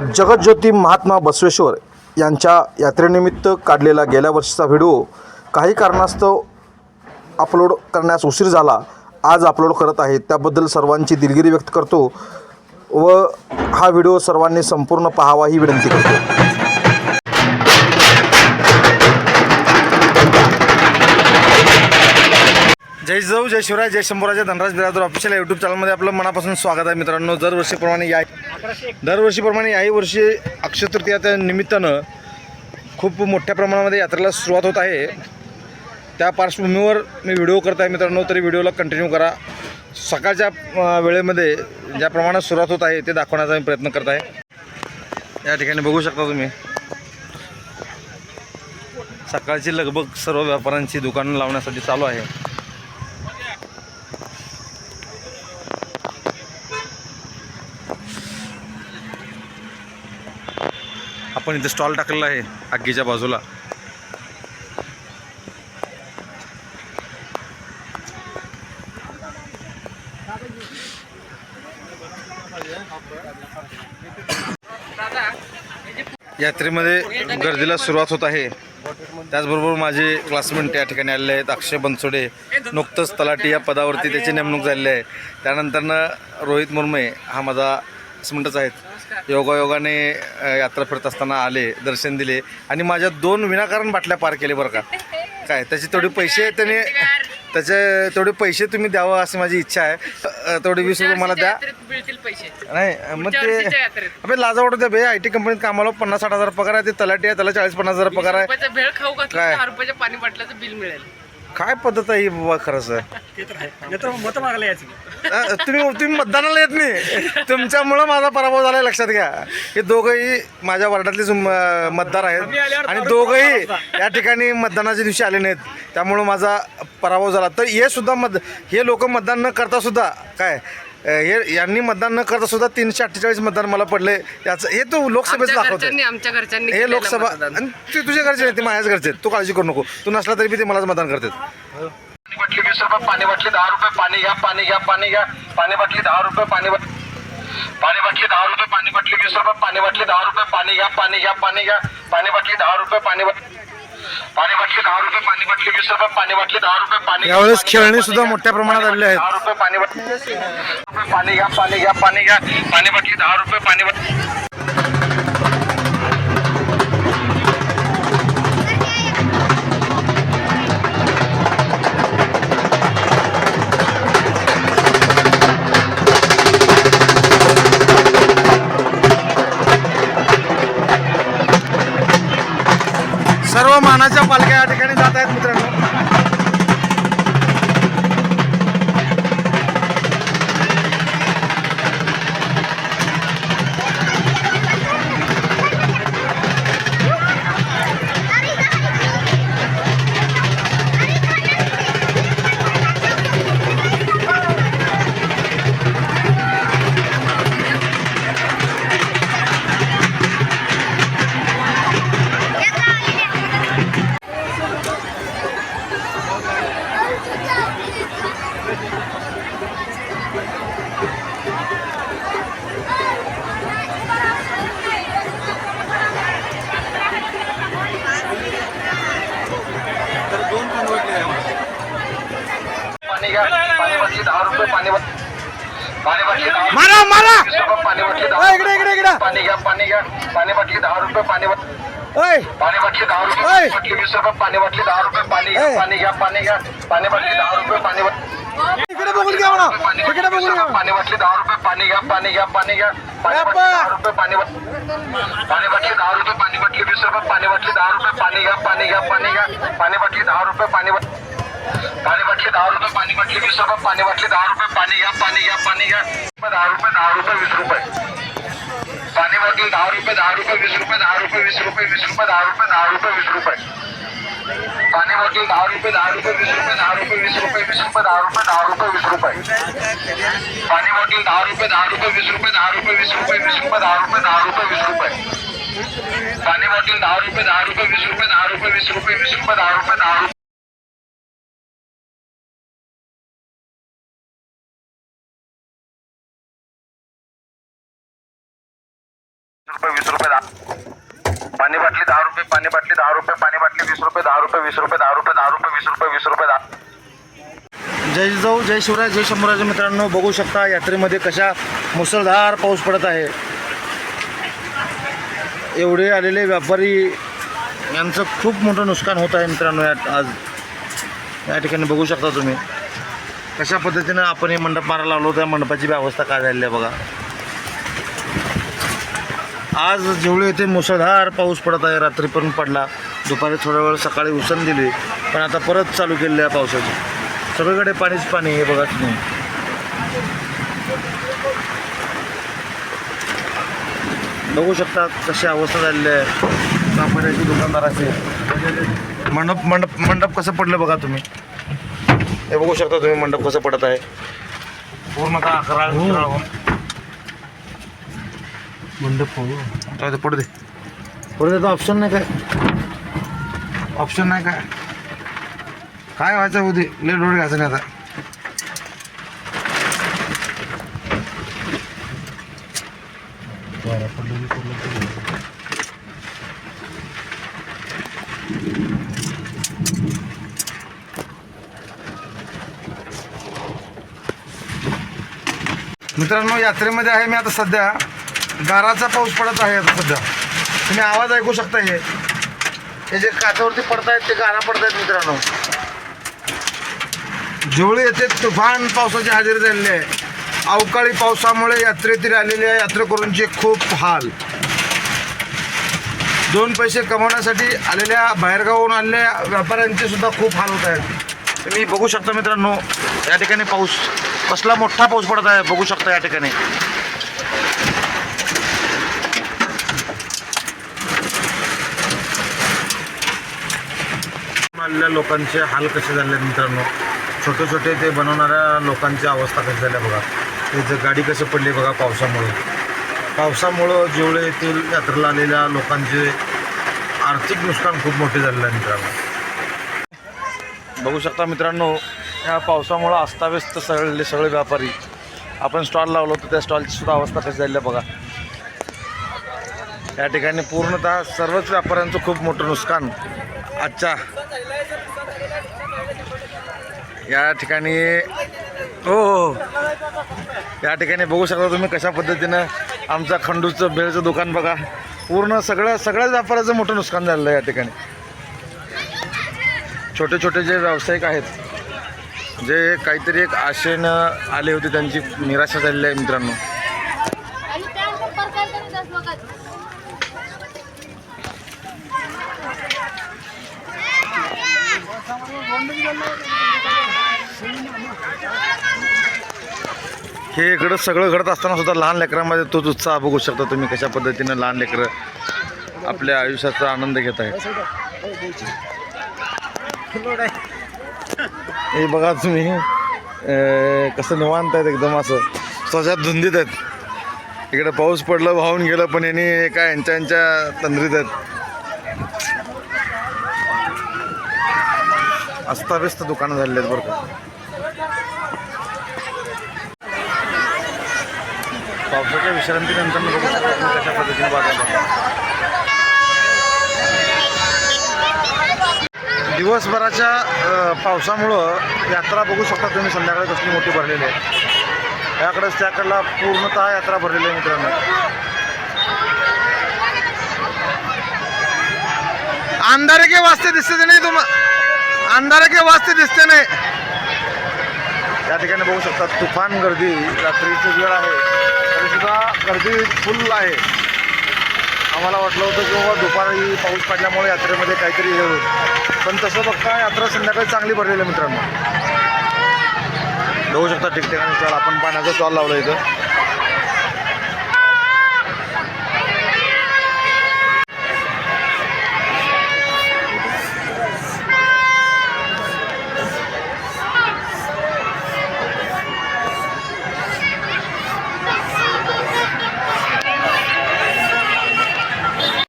जगज्योती महात्मा बसवेश्वर यांच्या यात्रेनिमित्त काढलेला गेल्या वर्षीचा व्हिडिओ काही कारणास्तव अपलोड करण्यास उशीर झाला आज अपलोड करत आहे. त्याबद्दल सर्वांची दिलगिरी व्यक्त करतो व हा व्हिडिओ सर्वांनी संपूर्ण पाहावा ही विनंती करतो. जय जाऊ जय शिवराय जय शंभूराजा धनराज बिरादर ऑफिशियल यूट्यूब चॅनलमध्ये आपलं मनापासून स्वागत आहे मित्रांनो. दरवर्षीप्रमाणे या दरवर्षीप्रमाणे याही वर्षी अक्षय तृतीयाच्या निमित्तानं खूप मोठ्या प्रमाणामध्ये यात्रेला सुरुवात होत आहे. त्या पार्श्वभूमीवर मी व्हिडिओ करत आहे मित्रांनो तरी व्हिडिओला कंटिन्यू करा. सकाळच्या वेळेमध्ये ज्या प्रमाणात सुरुवात होत आहे ते दाखवण्याचा मी प्रयत्न करत आहे. या ठिकाणी बघू शकता तुम्ही. सकाळची लगभग सर्व व्यापाऱ्यांची दुकानं लावण्यासाठी चालू आहे. आपण इथे स्टॉल टाकलेला आहे आगीच्या बाजूला. यात्रेमध्ये गर्दीला सुरुवात होत आहे. त्याचबरोबर माझे क्लासमेट या ठिकाणी आलेले आहेत अक्षय बनसोडे नुकतंच तलाटी या पदावरती त्याची नेमणूक झालेली आहे. त्यानंतरनं रोहित मुर्मे हा माझा क्लासमेटच आहेत. योगायोगाने यात्रा फिरत असताना आले दर्शन दिले आणि माझ्या दोन विनाकारण बाटल्या पार केले बरं का. काय त्याचे तेवढे पैसे त्याने त्याचे तेवढे पैसे तुम्ही द्यावं अशी माझी इच्छा आहे. तेवढे वीस रुपये मला द्या. नाही मग ते. अबे लाजा वाटत बे आय टी कंपनीत कामाला पन्नास साठ हजार पगार आहे ते तलाठी आहे त्याला चाळीस पन्नास हजार पगार आहे. काय? दहा रुपयाच्या पाणी बाटल्याचं बिल मिळेल. काय पद्धत आहे ही बाबा खरंच? ते तर आहे. नाही तर मत मागायला यायचं अ, तुम्ही तुम्ही मतदानाला येत नाही. तुमच्यामुळं माझा पराभव झाला लक्षात घ्या. हे दोघंही माझ्या वार्डातलेच म- मतदार आहेत. आणि दोघंही या ठिकाणी मतदानाच्या दिवशी आले नाहीत. त्यामुळं माझा पराभव झाला. तर हे सुद्धा मत हे लोक मतदान न करता सुद्धा काय? हे यांनी मतदान न करता सुद्धा तीनशे अठ्ठेचाळीस मतदान मला पडले याचं हे तो लोकसभेचं आमच्या दाखवतो घरच्यांनी आमच्या घरच्यांनी हे केलेलं लोकसभा मतदान. आणि ते तुझ्या घरचे नाही ते माझ्याच घरचे आहेत. तू काळजी करू नको तू नसला तरी बी ते मलाच मतदान करतात पाणी बाटली वीस रुपये पाणी बाटली दहा रुपये पाणी घ्या पाणी घ्या पाणी घ्या पाणी बाटली दहा रुपये पाणी बाट- पाणी बाटली दहा रुपये पाणी बाटली वीस रुपये पाणी बाटली दहा रुपये पाणी घ्या पाणी घ्या पाणी घ्या पाणी बाटली दहा रुपये पाणी बाट- पाणी बाटली दहा रुपये पाणी बाटली वीस रुपये पाणी बाटली दहा रुपये पाणी यावेळेस खेळणी सुद्धा मोठ्या प्रमाणात आलेले आहेत. दहा रुपये पाणी बाटली. पाणी घ्या पाणी घ्या पाणी घ्या. पाणी बाटली दहा रुपये पाणी बाटली. सर्व मानाच्या पालख्या या ठिकाणी जात आहेत मित्रांनो. मारा मारा इकडे, इकडे, इकडे. पाणी घ्या पाणी घ्या पाणी बाटली दहा रुपये पाणी पाणी बाटली दहा रुपये बाटली वीस रुपये पाणी बाटली दहा रुपये पाणी घ्या. पाणी घ्या पाणी घ्या पाणी बाटली दहा रुपये पाणी इकडे बघून घ्या म्हणा इकडे बघून घ्या पाणी बाटली दहा रुपये पाणी घ्या पाणी घ्या पाणी घ्या पाणी बाटली. दहा रुपये पाणी पाणी बाटली दहा रुपये पाणी बाटली वीस रुपये पाणी बाटली दहा रुपये पाणी घ्या पाणी घ्या पाणी घ्या पाणी बाटली दहा रुपये पाणी पाणी बाटली दहा रुपये पाणी बाटली वीस रुपये पाणी बाटली दहा रुपये पाणी घ्या पाणी घ्या पाणी घ्या दहा रुपये दहा रुपये वीस रुपये पाणी बाटली दहा रुपये दहा रुपये वीस रुपये दहा रुपये वीस रुपये वीस रुपये दहा रुपये दहा रुपये वीस रुपये पाणी बाटली दहा रुपये दहा रुपये वीस रुपये दहा रुपये वीस रुपये वीस रुपये दहा रुपये दहा रुपये वीस रुपये पाणी बाटली दहा रुपये दहा रुपये वीस रुपये दहा रुपये वीस रुपये वीस रुपये दहा रुपये दहा रुपये वीस रुपये पाणी बाटली दहा रुपये दहा रुपये वीस रुपये दहा रुपये वीस रुपये वीस रुपये दहा रुपये दहा रुपये रुपये वीस रुपये दहा पाणी बाटली दहा रुपये पाणी बाटली दहा रुपये पाणी बाटली वीस रुपये दहा रुपये वीस रुपये दहा रुपये दहा रुपये वीस रुपये वीस रुपये दहा जय जिजाऊ जय शिवराय जय शंभूराजे मित्रांनो बघू शकता यात्रेमध्ये कशा मुसळधार पाऊस पडत आहे. एवढे आलेले व्यापारी यांचं खूप मोठं नुकसान होत आहे मित्रांनो यात आज. या ठिकाणी बघू शकता तुम्ही. कशा पद्धतीनं आपण हे मंडप मारायला लावलो त्या मंडपाची व्यवस्था काय झालेली आहे बघा. आज जेवढे येथे मुसळधार पाऊस पडत आहे रात्री पण पडला. दुपारी थोडा वेळ सकाळी उसण दिली पण आता परत चालू केलेली आहे पावसाची. सगळीकडे पाणीच पाणी हे बघा तुम्ही. बघू शकता कशी अवस्था झालेली आहे. कापडाची दुकानदाराची. मंडप मंडप मंडप कसं पडलं बघा तुम्ही. हे बघू शकता तुम्ही मंडप कसं पडत आहे. पूर्णतः अकरा मंडप पडू दे. पडू दे ऑप्शन नाही काय? ऑप्शन नाही काय? काय व्हायचं होती लय डोळे घ्यायचं नाही आता मित्रांनो यात्रेमध्ये आहे मी आता सध्या. गाराचा पाऊस पडत आहे आता सध्या. तुम्ही आवाज ऐकू शकता हे. हे जे काठावरती पडतायत ते गारा पडतायत मित्रांनो. जेवढे येते तुफान पावसाची हजेरी झालेली आहे. अवकाळी पावसामुळे यात्रेतील आलेल्या यात्रेकरूंचे खूप हाल. दोन पैसे कमवण्यासाठी आलेल्या बाहेरगावाहून आलेल्या व्यापाऱ्यांचे सुद्धा खूप हाल होत आहेत. तुम्ही बघू शकता मित्रांनो या ठिकाणी पाऊस कसला मोठा पाऊस पडत आहे बघू शकता या ठिकाणी. आलेल्या लोकांचे हाल कसे झाले मित्रांनो? छोटे छोटे ते बनवणाऱ्या लोकांची अवस्था कशी झाल्या बघा. त्याचं गाडी कशी पडली बघा पावसामुळे. पावसामुळं जेवढे येथील यात्रेला आलेल्या लोकांचे आर्थिक नुकसान खूप मोठे झालेलं आहे मित्रांनो. बघू शकता मित्रांनो या पावसामुळं अस्ताव्यस्त सगळे सगळे व्यापारी. आपण स्टॉल लावलो होतो त्या स्टॉलची सुद्धा अवस्था कशी झाली आहे बघा. या ठिकाणी पूर्णतः सर्वच व्यापाऱ्यांचं खूप मोठं नुकसान आजच्या या ठिकाणी हो हो, हो. या ठिकाणी बघू शकता तुम्ही कशा पद्धतीनं आमचा खंडूचं बेळचं दुकान बघा. पूर्ण सगळं सगळ्याच व्यापाराचं मोठं नुकसान झालेलं आहे या ठिकाणी. छोटे छोटे जे व्यावसायिक आहेत जे काहीतरी एक आशेनं आले होते त्यांची निराशा झालेली आहे मित्रांनो आणि त्या नंबर काय करत असलो का हे इकडं सगळं घडत असताना सुद्धा लहान लेकरांमध्ये तोच उत्साह बघू शकता तुम्ही कशा पद्धतीनं लहान लेकरं आपल्या आयुष्याचा आनंद घेत आहेत. हे बघा तुम्ही कसं निवांत आहेत एकदम असं. स्वतःत धुंदीत आहेत. इकडे पाऊस पडलं वाहून गेलं पण यांनी एका यांच्या यांच्या तंद्रीत आहेत. अस्ताव्यस्त दुकानं झालेली आहेत बरं का. पावसाच्या विश्रांतीनंतर बघू शकता कशा पद्धतीने बघायला दिवसभराच्या पावसामुळं यात्रा बघू शकता तुम्ही. संध्याकाळी कसली मोठी भरलेली आहे. याकडेच त्याकडला पूर्णतः यात्रा भरलेली आहे मित्रांनो. अंधारे के वास्ते दिसते नाही तुम्हाला अंधारे के वास्ते दिसते नाही. या ठिकाणी बघू शकता तुफान गर्दी रात्रीची वेळ आहे. तरी सुद्धा गर्दी फुल आहे. आम्हाला वाटलं होतं की बाबा दुपारी पाऊस पडल्यामुळे यात्रेमध्ये काहीतरी हे होईल. पण तसं बघता यात्रा संध्याकाळी चांगली भरलेली आहे मित्रांनो. बघू शकता ठिकठिकाणी स्टॉल आपण पाण्याचा स्टॉल लावला इथं.